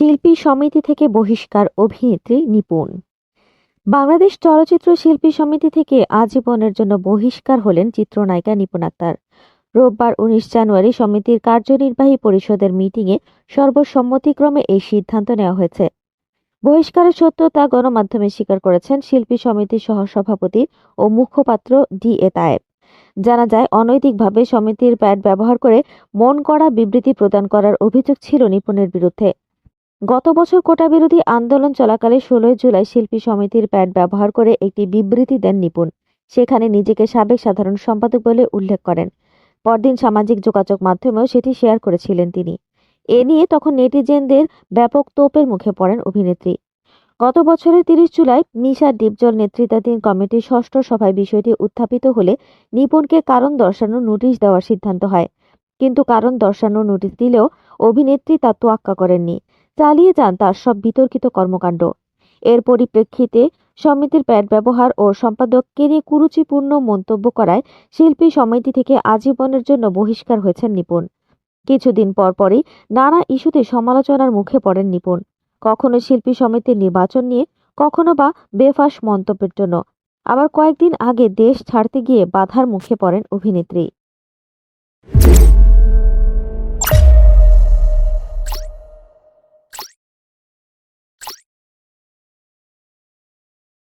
শিল্পী সমিতি থেকে বহিষ্কার অভিনেত্রী নিপুণ। বাংলাদেশ চলচ্চিত্র শিল্পী সমিতি থেকে আজীবনের জন্য বহিষ্কার হলেন চিত্রনায়িকা নিপুণ আক্তার। রোববার উনিশ জানুয়ারি সমিতির কার্যনির্বাহী পরিষদের মিটিংয়ে সর্বসম্মতিক্রমে এই সিদ্ধান্ত নেওয়া হয়েছে। বহিষ্কারের সত্যতা গণমাধ্যমে স্বীকার করেছেন শিল্পী সমিতির সহসভাপতি ও মুখপাত্র ডি এ তায়েব। জানা যায়, অনৈতিকভাবে সমিতির প্যাড ব্যবহার করে মন করা বিবৃতি প্রদান করার অভিযোগ ছিল নিপুণের বিরুদ্ধে। গত বছর কোটা বিরোধী আন্দোলন চলাকালে ষোলোই জুলাই শিল্পী সমিতির প্যাড ব্যবহার করে একটি বিবৃতি দেন নিপুণ। সেখানে নিজেকে সাবেক সাধারণ সম্পাদক বলে উল্লেখ করেন। পরদিন সামাজিক যোগাযোগ মাধ্যমেও সেটি শেয়ার করেছিলেন তিনি। এ নিয়ে তখন নেটিজেনদের ব্যাপক তোপের মুখে পড়েন অভিনেত্রী। গত বছরের তিরিশ জুলাই মিশা ডিপজল নেতৃত্বাধীন কমিটির ষষ্ঠ সভায় বিষয়টি উত্থাপিত হলে নিপুণকে কারণ দর্শানোর নোটিশ দেওয়ার সিদ্ধান্ত হয়। কিন্তু কারণ দর্শানোর নোটিশ দিলেও অভিনেত্রী তা তোয়াক্কা করেননি। চালিয়ে যান তার সব বিতর্কিত কর্মকাণ্ড। এর পরিপ্রেক্ষিতে সমিতির প্যাড ব্যবহার ও সম্পাদককে নিয়ে কুরুচিপূর্ণ মন্তব্য করায় শিল্পী সমিতি থেকে আজীবনের জন্য বহিষ্কার হয়েছেন নিপুণ। কিছুদিন পর পরই নানা ইস্যুতে সমালোচনার মুখে পড়েন নিপুণ। কখনো শিল্পী সমিতির নির্বাচন নিয়ে, কখনো বা বেফাস মন্তব্যের জন্য। আবার কয়েকদিন আগে দেশ ছাড়তে গিয়ে বাধার মুখে পড়েন অভিনেত্রী।